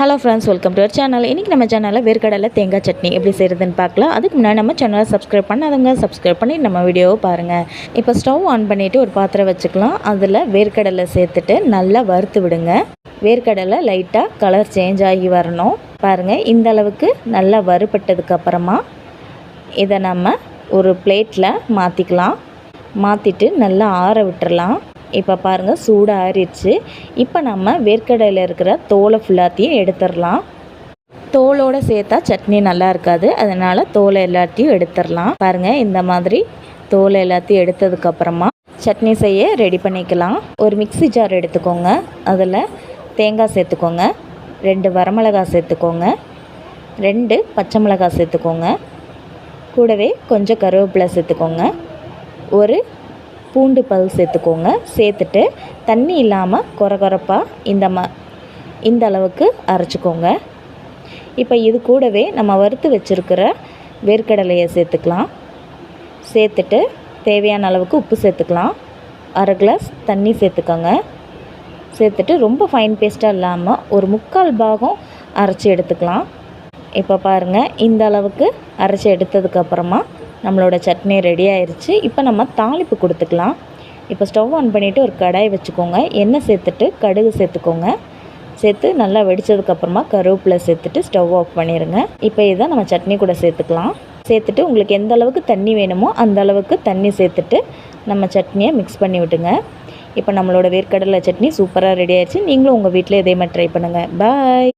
Hello friends welcome to our channel இன்றைக்கி நம்ம சேனலில் வேர்க்கடலை தேங்காய் சட்னி எப்படி செய்கிறதுன்னு பார்க்கலாம். அதுக்கு முன்னாடி நம்ம சேனலை சப்ஸ்கிரைப் பண்ணாதவங்க சப்ஸ்கிரைப் பண்ணி நம்ம வீடியோவை பாருங்கள் இப்போ ஸ்டவ் ஆன் பண்ணிவிட்டு ஒரு பாத்திரம் வச்சுக்கலாம். அதில் வேர்க்கடலை சேர்த்துட்டு நல்லா வறுத்து விடுங்க. வேர்க்கடலை லைட்டாக கலர் சேஞ்ச் ஆகி வரணும். பாருங்கள் இந்த அளவுக்கு நல்லா வறுபட்டதுக்கப்புறமா இதை நம்ம ஒரு பிளேட்டில் மாற்றிக்கலாம் மாற்றிட்டு நல்லா ஆற விட்டுறலாம். இப்போ பாருங்கள் சூடாக ஆறிடுச்சு. இப்போ நம்ம வேர்க்கடையில் இருக்கிற தோலை ஃபுல்லாத்தையும் எடுத்துடலாம். தோலோடு சேர்த்தா சட்னி நல்லா இருக்காது. அதனால் தோலை எல்லாத்தையும் எடுத்துடலாம். பாருங்கள் இந்த மாதிரி தோலை எல்லாத்தையும் எடுத்ததுக்கப்புறமா சட்னி செய்ய ரெடி பண்ணிக்கலாம். ஒரு மிக்ஸி ஜார் எடுத்துக்கோங்க. அதில் தேங்காய் சேர்த்துக்கோங்க. ரெண்டு வரமிளகாய் சேர்த்துக்கோங்க. ரெண்டு பச்சை மிளகாய் சேர்த்துக்கோங்க. கூடவே கொஞ்சம் கருவேப்பிலை சேர்த்துக்கோங்க. ஒரு பூண்டு பல் சேர்த்துக்கோங்க. சேர்த்துட்டு தண்ணி இல்லாமல் குறகுறப்பாக இந்த ம இந்த அளவுக்கு அரைச்சிக்கோங்க. இப்போ இது கூடவே நம்ம வறுத்து வச்சுருக்கிற வேர்க்கடலையை சேர்த்துக்கலாம். சேர்த்துட்டு தேவையான அளவுக்கு உப்பு சேர்த்துக்கலாம். அரை கிளாஸ் தண்ணி சேர்த்துக்கோங்க. சேர்த்துட்டு ரொம்ப ஃபைன் பேஸ்ட்டாக இல்லாமல் ஒரு முக்கால் பாகம் அரைச்சி எடுத்துக்கலாம். இப்போ பாருங்கள் இந்த அளவுக்கு அரைச்சி எடுத்ததுக்கப்புறமா நம்மளோட சட்னி ரெடி ஆயிடுச்சு இப்போ நம்ம தாளிப்பு கொடுத்துக்கலாம். இப்போ ஸ்டவ் ஆன் பண்ணிவிட்டு ஒரு கடாய் வச்சுக்கோங்க. எண்ணெய் சேர்த்துட்டு கடுகு சேர்த்துக்கோங்க. சேர்த்து நல்லா வெடித்ததுக்கப்புறமா கருவேப்பிலை சேர்த்துட்டு ஸ்டவ் ஆஃப் பண்ணிடுங்க இப்போ இதை நம்ம சட்னி கூட சேர்த்துக்கலாம். சேர்த்துட்டு உங்களுக்கு எந்த அளவுக்கு தண்ணி வேணுமோ அந்த அளவுக்கு தண்ணி சேர்த்துட்டு நம்ம சட்னியை மிக்ஸ் பண்ணி விட்டுங்க. இப்போ நம்மளோட வேர்க்கடலை சட்னி சூப்பராக ரெடி ஆயிடுச்சு நீங்களும் உங்கள் வீட்டில் இதே மாதிரி ட்ரை பண்ணுங்கள் பாய்